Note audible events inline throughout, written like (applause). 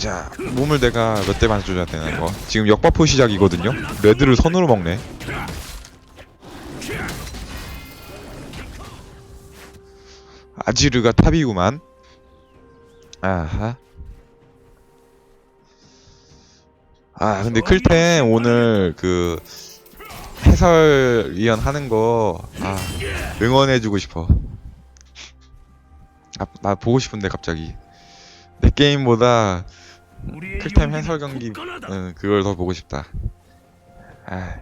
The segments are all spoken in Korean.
자. 몸을 내가 몇 대 맞춰줘야 되나 이거. 지금 역바포 시작이거든요? 레드를 선으로 먹네. 아지르가 탑이구만. 아하. 아 근데 클템 오늘 그 해설위원 하는 거 아, 응원해주고 싶어. 아, 나 보고 싶은데 갑자기. 내 게임보다 클템 해설 경기 응, 그걸 더 보고 싶다. 아.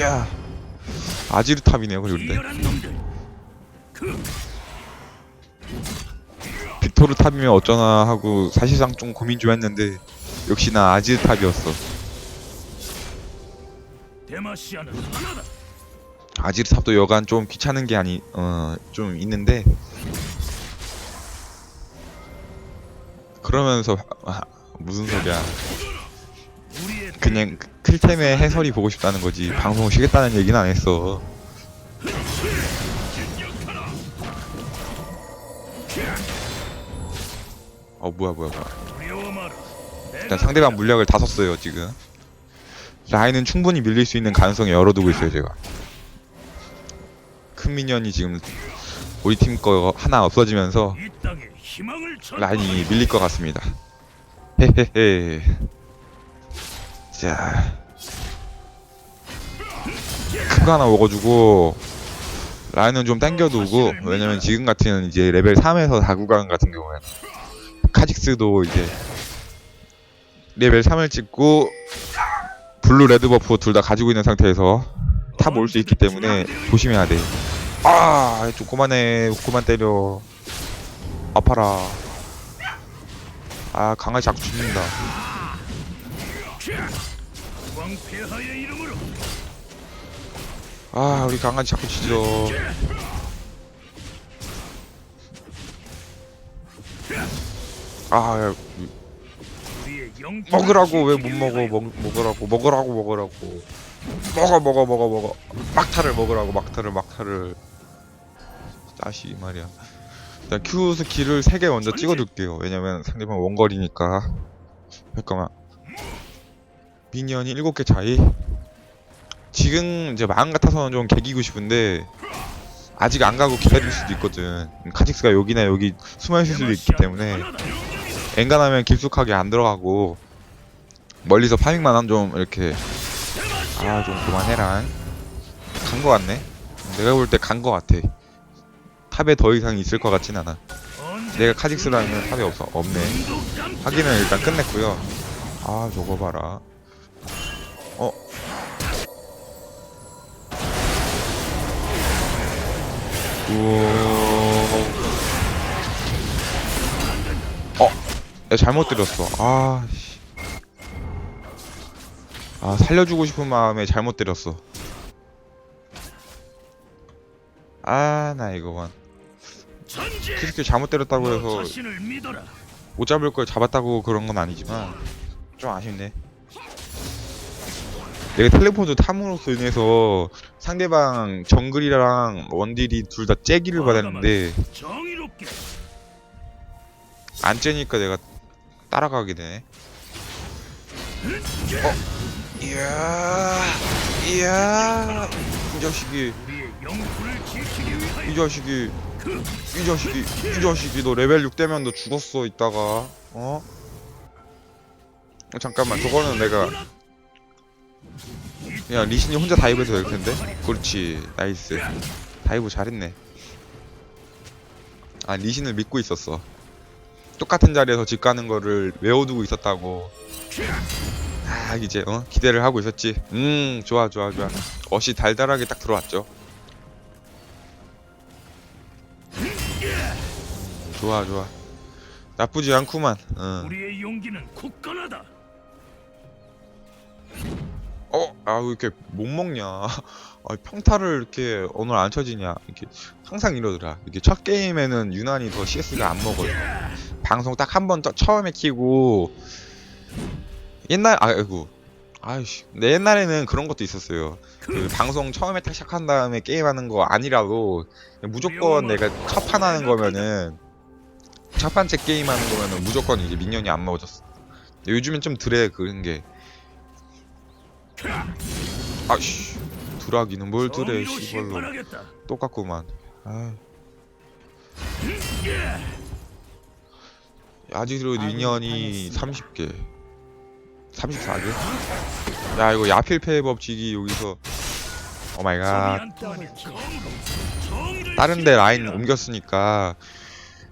야. 아지르탑이네요 그리고 근데 빅토르 탑이면 어쩌나 하고 사실상 좀 고민 좀 했는데 역시나 아지르 탑이었어. 데마시아는 하나다. 아지르 탑도 여간 좀 귀찮은 게 아니 어 좀 있는데. 그러면서 아, 무슨 소리야. 그냥 클템의 해설이 보고 싶다는 거지. 방송 쉬겠다는 얘기는 안 했어. 어 뭐야 뭐야 뭐야. 일단 상대방 물약을 다 썼어요 지금. 라인은 충분히 밀릴 수 있는 가능성이 열어두고 있어요 제가 큰 미니언이 지금 우리 팀 거 하나 없어지면서. 라인이 밀릴 것 같습니다. 헤헤헤. 자. 큰 거 하나 먹어주고 라인은 좀 당겨두고 왜냐면 지금 같은 이제 레벨 3에서 4구간 같은 경우에는 카직스도 이제 레벨 3을 찍고 블루 레드 버프 둘 다 가지고 있는 상태에서 탑 올 수 있기 때문에 조심해야 돼. 아, 좀 그만해. 그만 때려. 아파라. 아, 강아지 자꾸 죽는다. 아, 우리 강아지 자꾸 짖어. 아. 먹으라고 왜 못 먹어? 먹, 먹으라고 먹으라고 먹으라고. 먹어 먹어 먹어 먹어. 막타를 먹으라고 막타를 막타를. 다시 말이야. 일단 Q 스킬을 3개 먼저 찍어둘게요. 왜냐면 상대방 원거리니까. 잠깐만. 미니언이 7개 차이. 지금 이제 마음 같아서는 좀 개기고 싶은데 아직 안 가고 기다릴 수도 있거든. 카직스가 여기나 여기 숨어 있을 수도 있기 때문에 엔간하면 깊숙하게 안 들어가고 멀리서 파밍만 하면 좀 이렇게 아 좀 그만해라. 간 거 같네. 내가 볼 때 간 거 같아. 탑에 더 이상 있을 것 같진 않아. 내가 카직스라면 탑에 없어 없네. 확인은 일단 끝냈고요. 아 저거 봐라. 어? 우와. 어? 내가 잘못 때렸어. 아 씨. 아 살려주고 싶은 마음에 잘못 때렸어 아 나 이거만 전제. 크리스킬 잘못 때렸다고 너 해서. 못 잡을 걸 잡았다고 그런 건 아니지만 좀 아쉽네 내가 텔레포드 탐으로써 인해서 상대방 정글이랑 원딜이 둘 다 째기를 받았는데. 안 째니까 내가 따라가게 되네 어? 이야 이야. 이 자식이. 이 자식이. 이 자식이. 이 자식이. 너 레벨 6 되면 너 죽었어 이따가. 어? 어, 잠깐만. 저거는 내가 야 리신이 혼자 다이브해도 될 텐데? 그렇지. 나이스. 다이브 잘했네. 아 리신을 믿고 있었어. 똑같은 자리에서 집 가는 거를 외워두고 있었다고 아 이제 어? 기대를 하고 있었지. 음 좋아 좋아 좋아. 어시 달달하게 딱 들어왔죠. 좋아 좋아. 나쁘지 않구만. 어. 우리의 용기는 굳건하다. 어? 아 왜 이렇게 못 먹냐? (laughs) 아, 평타를 이렇게 오늘 안 쳐지냐? 이렇게 항상 이러더라. 이게 첫 게임에는 유난히 더 CS가 안 먹어요. 방송 딱 한 번 처음에 키고 옛날 아이고 아이씨. 근데 옛날에는 그런 것도 있었어요. 그 방송 처음에 딱 시작한 다음에 게임하는 거 아니라고 무조건 내가 첫 판 하는 거면은 첫 번째 게임 하는 거면은 무조건 이제 민현이 안 먹어졌어. 요즘엔 좀 덜해 그런 게. 아씨. 두라기는 뭘 정의로 시벌로. 똑같구만. 아. 아지로 민현이 30개. 34개? 야 이거 야필 지기 여기서 오마이갓 선이 안 통하면 정의로 정의를 다른 데 라인. 옮겼으니까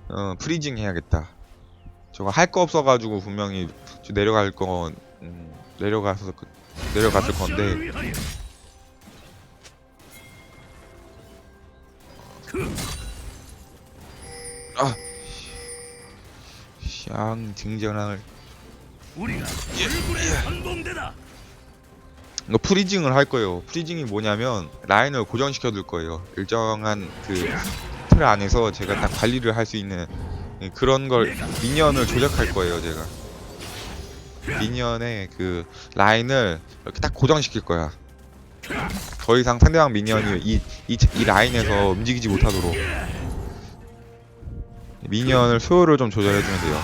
어 프리징 해야겠다 저거 할 거 없어가지고 분명히 저 내려갈 거 음, 내려가서 그- 내려갔을 건데 위하여. 샹 징전을 우리가 예, 한봉대다. 이거 프리징을 할 거예요. 프리징이 뭐냐면 라인을 고정시켜 둘 거예요. 일정한 그 틀 안에서 제가 딱 관리를 할 수 있는 그런 걸 미니언을 조작할 거예요 제가. 미니언의 그 라인을 이렇게 딱 고정시킬 거야. 더 이상 상대방 미니언이 이, 이, 이 라인에서 움직이지 못하도록. 미니언을 소요를 좀 조절해주면 돼요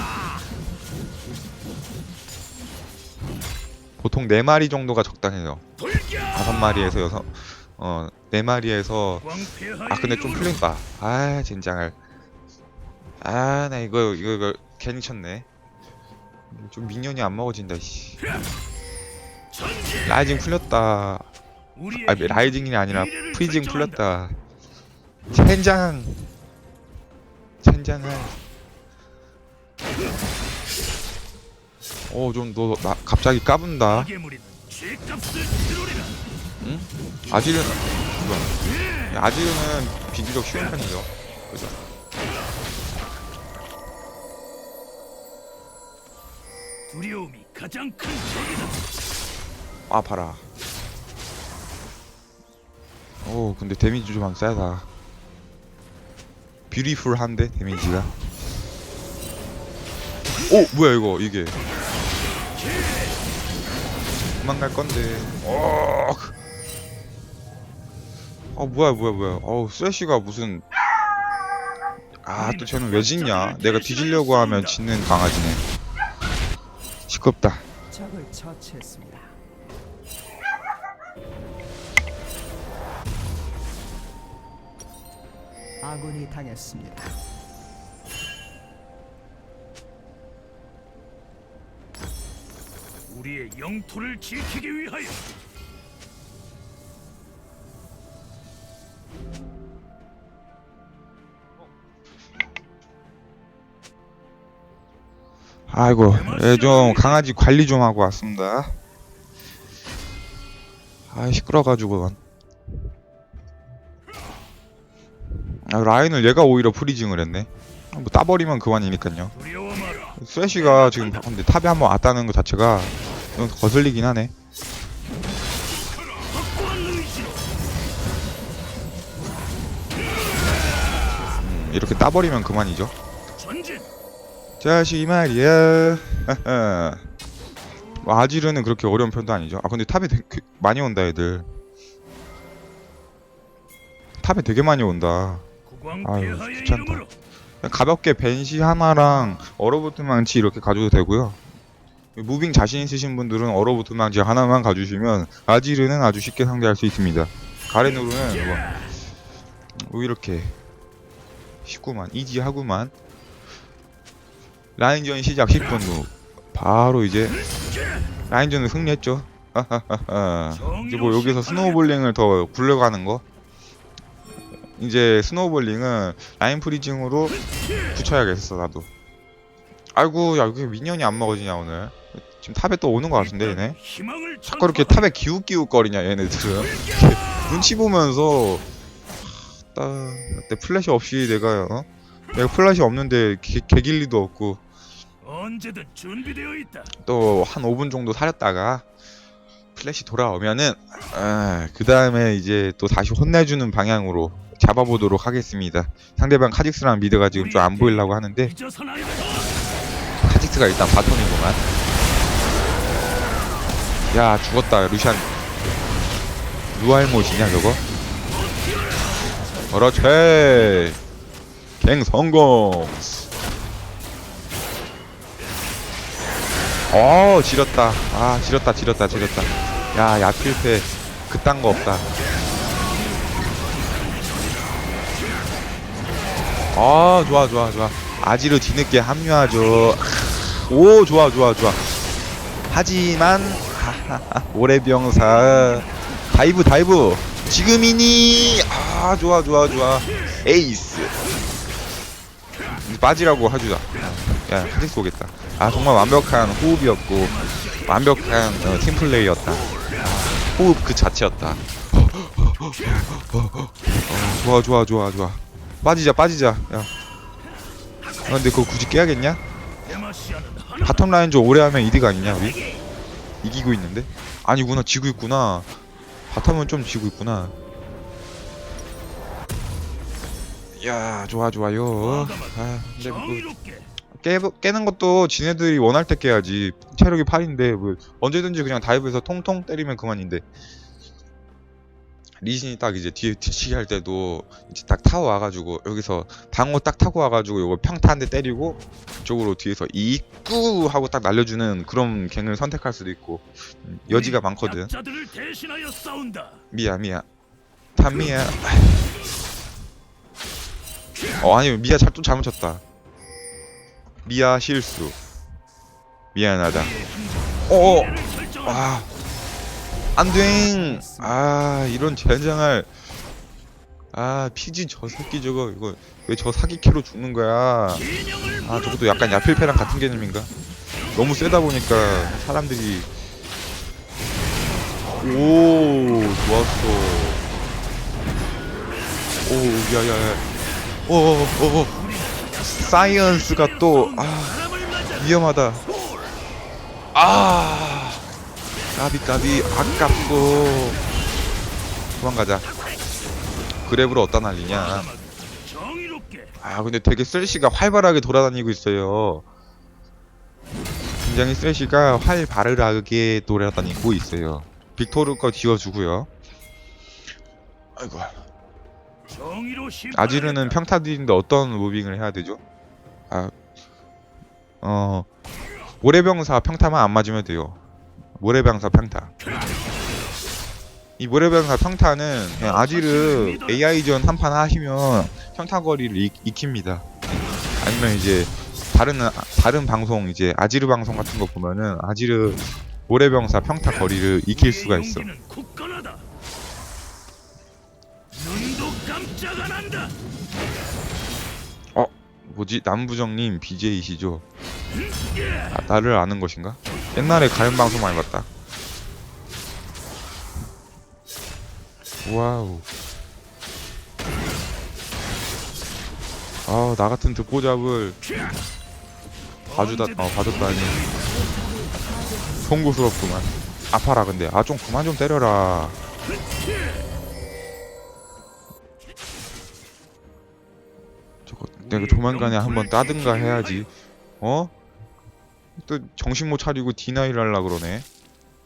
보통 4마리 정도가 적당해요 돌격. 5마리에서 여섯 어 4마리에서 왕폐하의 아 근데 좀 풀린다 아 젠장을 아 나 이거 이거 이거 괜히 쳤네 좀 미니언이 안 먹어진다 씨. 라이징 풀렸다 아 힘, 라이징이 아니라 프리징. 풀렸다 젠장 젠장을 어 좀 너나 갑자기 까분다. 악의물이는 죄값을 치르리라. 아지르는 비교적 쉬운 편이죠. 그죠? 두려움이 가장 큰 적이다. 아 봐라 오 근데 데미지 좀 세다 뷰티풀한데 데미지가? 오 뭐야 이거 이게 도망갈 건데 어. 어 뭐야 뭐야 뭐야 어우 쓰레쉬가 무슨 아 또 쟤는 왜 짖냐 내가 뒤지려고 하면 짖는 강아지네 시끄럽다 적을 처치했습니다. 아군이 당했습니다. 우리의 영토를 지키기 위하여 아이고, 예, 좀 강아지 관리 좀 하고 왔습니다. 아, 시끄러가지고. 아, 라인을 얘가 오히려 프리징을 했네. 아, 뭐 따버리면 그만이니까요. 스래쉬가 지금 근데 탑에 한번 왔다는 것 자체가 좀 거슬리긴 하네. 음, 이렇게 따버리면 그만이죠. 전진. 자식 이 말이야. (laughs) 뭐 아지르는 그렇게 어려운 편도 아니죠. 아 근데 탑에 되게 많이 온다 애들. 탑에 되게 많이 온다. 아유, 귀찮다. 가볍게 벤시 하나랑 얼어붙은 망치 이렇게 가져도 되고요. 무빙 자신 있으신 분들은 얼어붙은 망치 하나만 가주시면 아지르는 아주 쉽게 상대할 수 있습니다. 가렌으로는 뭐, 뭐 이렇게 쉽구만 이지하구만. 라인전 시작 10분 후 바로 이제 라인전을 승리했죠. 이제 뭐 여기서 스노우볼링을 더 굴려가는 거. 이제 스노우볼링은 라인 프리징으로 붙여야겠어 나도. 아이고 야 여기 미니언이 안 먹어지냐 오늘. 지금 탑에 또 오는 거 같은데 얘네. 희망을 자꾸 이렇게 탑에 기웃기웃거리냐 얘네들은. (laughs) 눈치 보면서 딱내 플래시 없이 내가 어? 내가 플래시 없는데 개, 개길 리도 없고 언제든 준비되어 있다. 또 한 5분 정도 사렸다가 플래시 돌아오면은 그 다음에 이제 또 다시 혼내주는 방향으로 잡아보도록 하겠습니다. 상대방 카직스랑 미드가 지금 좀 안 보이려고 하는데. 카직스가 일단 바텀이구만. 야 죽었다 루시안. 누알못이냐 저거? 그렇지. 갱 성공. 어 지렸다. 아 지렸다 지렸다 지렸다. 야 야필패. 그딴 거 없다. 아 좋아 좋아 좋아. 아지르 뒤늦게 합류하죠. 오 좋아 좋아 좋아. 하지만 (laughs) 오래병사. 다이브 다이브. 지금이니. 아 좋아 좋아 좋아. 에이스. 빠지라고 해주자 야 카직스 오겠다. 아 정말 완벽한 호흡이었고 완벽한 어, 팀플레이였다. 호흡 그 자체였다. 어, 좋아 좋아 좋아 좋아. 빠지자 빠지자. 야. 아, 근데 그거 굳이 깨야겠냐? 바텀 라인 좀 오래 하면 이득 아니냐 우리? 이기고 있는데? 아니구나 지고 있구나. 바텀은 좀 지고 있구나. 야 좋아 좋아요. 아 근데 뭐. 깨, 깨는 것도 지네들이 원할 때 깨야지. 체력이 8인데 뭐 언제든지 그냥 다이브해서 통통 때리면 그만인데 리신이 딱 이제 뒤에 뒤치기 할 때도 이제 딱 타고 와가지고 여기서 방어 딱 타고 와가지고 요거 평타 한 대 때리고 이쪽으로 뒤에서 이꾸 하고 딱 날려주는 그런 갱을 선택할 수도 있고 음, 여지가 많거든. 미야 미야. 단미야. 어 아니 미야 잘, 좀 잘못 쳤다. 미야 실수. 미안하다. 어어. 결정한다. 와 안돼. 아 이런 젠장할 아 피지 저 새끼 저거 이거 왜 저 사기 캐로 죽는 거야? 아 저것도 약간 야필패랑 같은 개념인가? 너무 세다 보니까 사람들이. 오 좋았어. 오 야야야. 오오오 사이언스가 또 아. 위험하다. 아 까비 까비 아깝고 도망가자 그랩으로 어디다 날리냐. 아 근데 되게 쓸시가 활발하게 돌아다니고 있어요 굉장히 쓸시가 활발하게 돌아다니고 있어요 빅토르 거 지워주고요 아이고. 아지르는 평타들인데 어떤 무빙을 해야 되죠? 아, 어, 모래병사 평타만 안 맞으면 돼요. 모래병사 평타. 이 모래병사 평타는 그냥 아지르 AI전 한 판 하시면 평타 거리를 익, 익힙니다. 아니면 이제 다른 다른 방송 이제 아지르 방송 같은 거 보면은 아지르 모래병사 평타 거리를 익힐 수가 있어. 한다. 뭐지 남부정님 BJ이시죠? 아, 나를 아는 것인가? 옛날에 가연 방송 많이 봤다. 와우. 아, 나 같은 듣보잡을 봐주다, 어, 봐줬다니. 송구스럽구만. 아파라, 근데. 아, 좀 그만 좀 때려라. 저거, 내가 조만간에 한번 따든가 해야지. 어? 또 정신 못 차리고 디나이를 하려 그러네.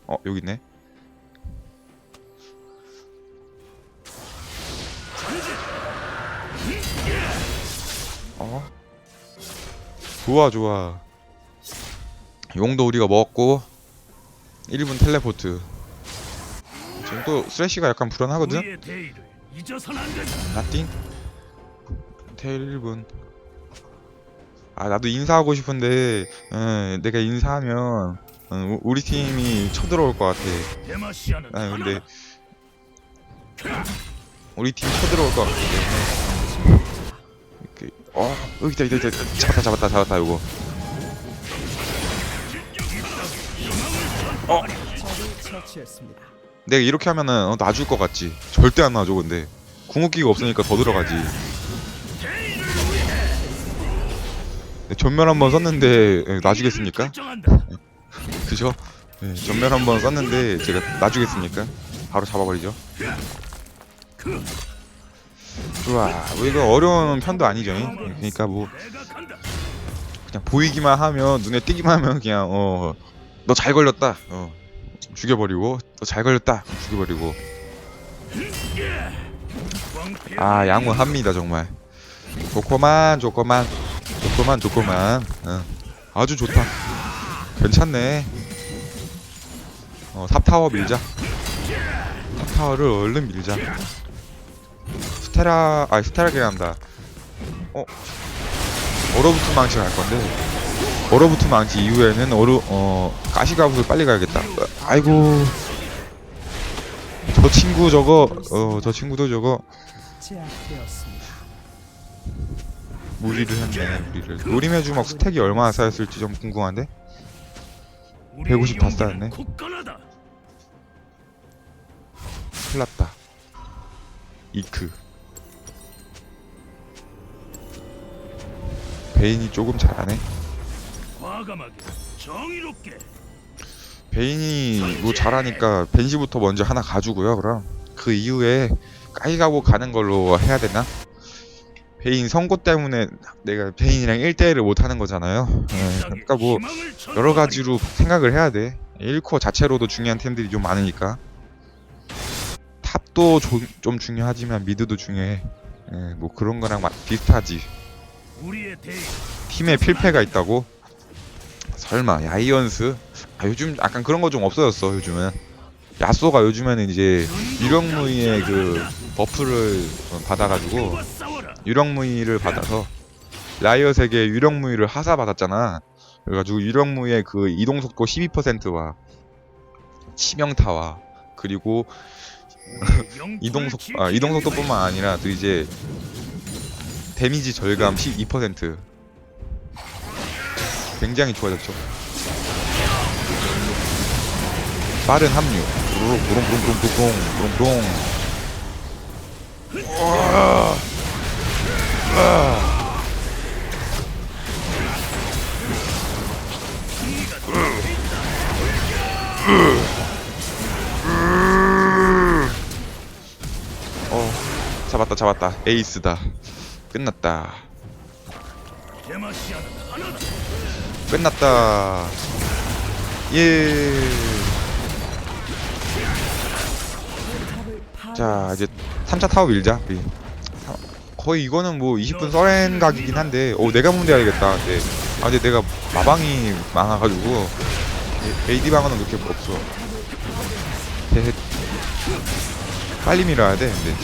어, 여기 있네. 어? 좋아, 좋아. 용도 우리가 먹었고 1분 텔레포트. 지금 또 쓰레쉬가 약간 불안하거든? 나띵 테일 1분 아 나도 인사하고 싶은데 어, 내가 인사하면 어, 우- 우리 팀이 쳐들어올 것 같아 아 근데. 우리 팀 쳐들어올 것 같기 때문에 이렇게 어 여기 있다 여기 있다 있다. 잡았다 잡았다 잡았다 이거 처치했습니다. 내가 이렇게 하면은 어, 놔줄 것 같지 절대 안 놔줘 근데 궁극기가 없으니까 더 들어가지 전멸 한번 썼는데 예, 놔주겠습니까? 그죠? 네, 전멸 한번 썼는데 제가 놔주겠습니까? 바로 잡아버리죠. 좋아. 뭐 이거 어려운 편도 아니죠. 잉? 그러니까 뭐. 그냥 보이기만 하면 눈에 띄기만 하면 그냥 어 너 잘 걸렸다. 어 죽여버리고 또잘 걸렸다 죽여버리고 아 양호합니다 정말 좋고만 좋고만 좋고만 좋고만. 응. 아주 좋다. 괜찮네. 어 탑타워 밀자. 탑타워를 얼른 밀자. 스테라 아 스테라 계란다. 어? 얼어붙은 망치 갈 건데. 얼어붙은 망치 이후에는 얼어 어 가시가부를 빨리 가야겠다. 어, 아이고. 저 친구 저거 어 저 친구도 저거. 무리를 했네 무리를. 노림의 주먹 스택이 얼마나 쌓였을지 좀 궁금한데? 150 다 쌓였네. 큰일났다. 이크. 베인이 조금 잘하네. 베인이 뭐 잘하니까 벤시부터 먼저 하나 가주고요 그럼. 그 이후에 까이가고 가는 걸로 해야 되나? 베인 선고 때문에 내가 베인이랑 1대1을 못하는 거잖아요 예, 그러니까 뭐 여러. 가지로 생각을 해야 돼. 1코어 자체로도 중요한 템들이 좀 많으니까. 탑도 조- 좀 중요하지만 미드도 중요해. 예, 뭐 그런 거랑 막 비슷하지. 팀에 필패가 있다고? 설마 야이언스? 아, 요즘 약간 그런 거 좀 없어졌어 요즘은. 야쏘가 요즘에는 이제 유령무이의 그 버프를 어, 받아가지고. 유령무이를 받아서 라이엇에게 유령무이를 하사 받았잖아. 그래가지고 유령무이의 그 이동 속도 12%와 치명타와 그리고 영토를 이동속 지키기 아 위해 이동 속도뿐만 아니라 또 이제 데미지 절감 12% 굉장히 좋아졌죠. 빠른 합류. 부르륵 부릉부릉부릉부릉 부릉부릉. 어 잡았다 잡았다 에이스다 끝났다. 끝났다 예. 자 이제 3차 타워 밀자 우리 사- 거의 이거는 뭐 20분 서렌 각이긴 한데 오 내가 문제야겠다. 근데 아 근데 내가 마방이 많아가지고 AD 방어는 그렇게 없어. 헤헤 빨리 밀어야 돼 근데.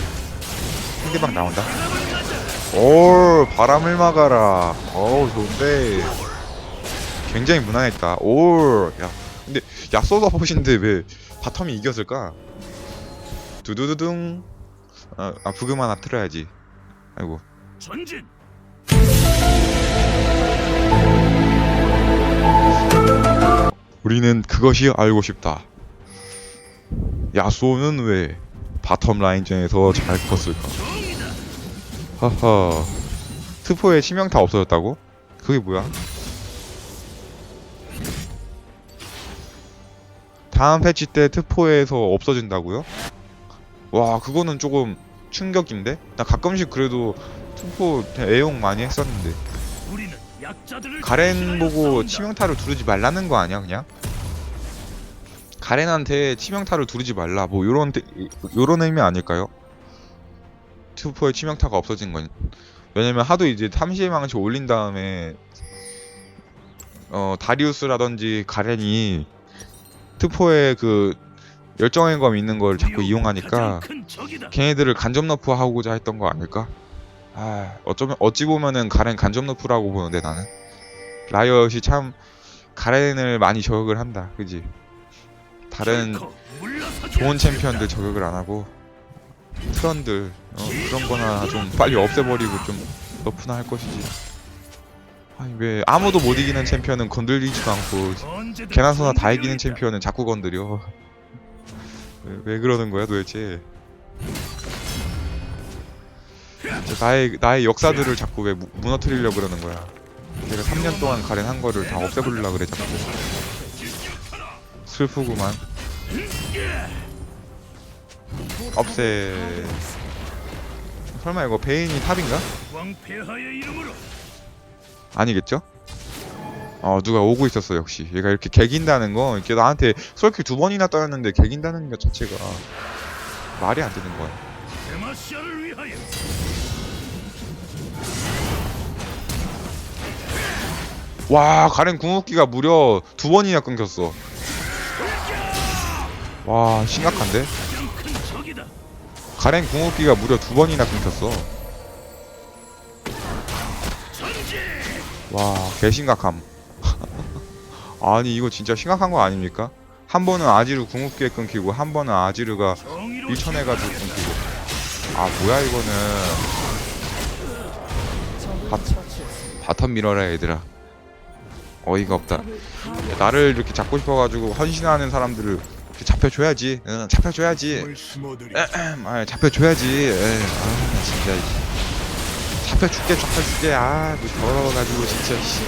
상대방 나온다. 올 바람을 막아라. 어우 좋은데. 굉장히 무난했다. 올야. 근데 야쏘가 보신데 왜 바텀이 이겼을까? 두두두둥. 아, 아 부금 하나 틀어야지 아이고 전진. 우리는 그것이 알고 싶다 야쏘는 왜 바텀 라인전에서 잘 컸을까. 하하 트포에 치명타 없어졌다고? 그게 뭐야? 다음 패치 때 트포에서 없어진다고요? 와 그거는 조금 충격인데? 나 가끔씩 그래도 트포 애용 많이 했었는데 가렌 보고. 치명타를 두르지 말라는 거 아니야 그냥? 가렌한테 치명타를 두르지 말라 뭐 요런 데- 요런 의미 아닐까요? 트포에 치명타가 없어진 건 왜냐면 하도 이제 탐시의 망치 올린 다음에 어 다리우스라든지 가렌이 트포에 그 열정의 검 있는 걸 자꾸 이용하니까. 걔네들을 간접 너프 하고자 했던 거 아닐까? 아, 어쩌면 어찌 보면은 가렌 간접 너프라고 보는데 나는 라이엇이 참 가렌을 많이 저격을 한다, 그지? 다른 좋은. 챔피언들 저격을 안 하고 트런들 어, 그런 거나 좀 빨리 없애버리고 좀 너프나 할 것이지. 아니 왜 아무도 못 이기는 챔피언은 건들리지도 않고 언제든 개나 소나 다 이기는. 챔피언은 자꾸 건드려. 왜, 왜 그러는 거야 도대체? 나의 나의 역사들을 자꾸 왜 무, 무너뜨리려 그러는 거야? 내가 3년 동안 가렌 한 거를 다 없애버리려 그래 자꾸. 슬프구만. 없애. 설마 이거 베인이 탑인가? 아니겠죠? 어 누가 오고 있었어 역시. 얘가 이렇게 개긴다는 거 이렇게 나한테 솔킬 두 번이나 떠였는데 개긴다는 것 자체가 말이 안 되는 거야. 와 가렌 궁극기가 무려 두 번이나 끊겼어. 와 심각한데. 가렌 궁극기가 무려 두 번이나 끊겼어. 와 개심각함 아니 이거 진짜 심각한 거 아닙니까? 한 번은 아지르 궁극기에 끊기고 한 번은 아지르가 심판하겠다. 끊기고 아 뭐야 이거는 바-. 바텀 밀어라 얘들아 어이가 없다 나를 이렇게 잡고 싶어가지고 헌신하는 사람들을 이렇게 잡혀줘야지 응 잡혀줘야지. 아 잡혀줘야지 에이, 아, 나 진짜 이- 잡혀줄게 잡혀줄게 아뭐 더러워가지고 진짜 씨.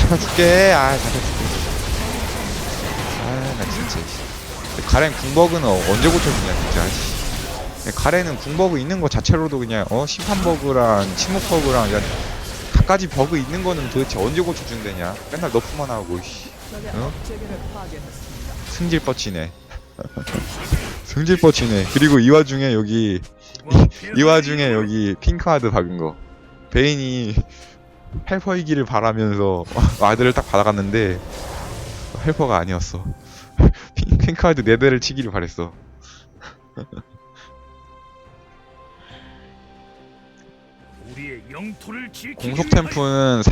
잡혀줄게 아 잡혀줄게 아나 진짜 씨. 가렌 궁버그는 언제 고쳐주냐 진짜 씨. 가렌은 궁버그 있는 거 자체로도 그냥 어 심판 버그랑 침묵 버그랑 그냥 갖가지 버그 있는 거는 도대체 언제 고쳐준대냐 맨날 너프만 하고 씨. 어? 승질 뻗치네 (laughs) 승질 뻗치네 그리고 이 와중에 여기 (laughs) 이 와중에 여기 핑크하드 박은 거 베인이 헬퍼이기를 바라면서 (laughs) 아들을 딱 받아갔는데 헬퍼가 아니었어 핑, 핑크하드 네 대를 치기를 바랬어. 공속 템프는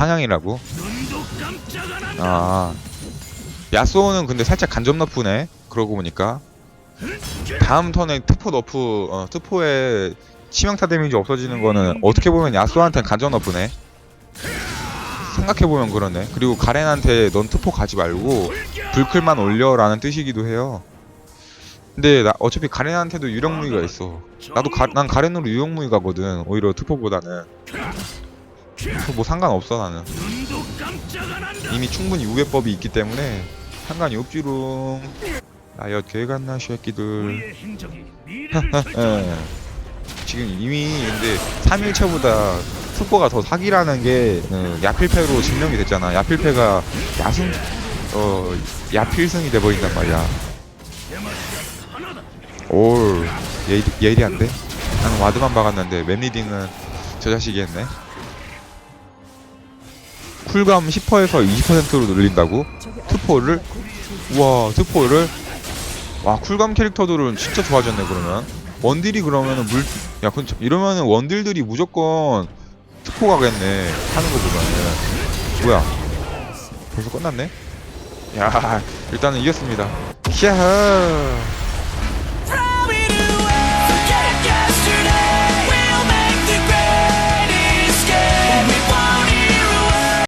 한다. 아. 야스오는 근데 살짝 간접 너프네 그러고 보니까. 다음 턴에 트포 너프 어, 트포에 치명타 데미지 없어지는 거는 어떻게 보면 야스오한테는 간접 너프네. 생각해보면 그러네. 그리고 가렌한테 넌 트포 가지 말고 불클만 올려라는 뜻이기도 해요 근데 나 어차피 가렌한테도 유령 무기가 있어 나도 가, 난 가렌으로 유령 무기 가거든 오히려 트포보다는 트포 뭐 상관없어 나는. 이미 충분히 우회법이 있기 때문에 상관이 없지롱 나엿 개간나 새끼들. (laughs) 예. 지금 이미 근데 3일차보다 투포가 더 사기라는 게 어, 야필패로 증명이 됐잖아 야필패가 야승 어 야필승이 돼버린단 말이야. 올 예일, 예일이한데? 나는 와드만 박았는데 맵리딩은 저 자식이 했네 쿨감 10%에서 20%로 늘린다고? 투포를? 우와 특포를 와 쿨감 캐릭터들은 진짜 좋아졌네 그러면 원딜이 그러면은 물야 그 이러면은 원딜들이 무조건 특포 가겠네 하는 거 보면은 뭐야 벌써 끝났네 야 일단은 이겼습니다. 히야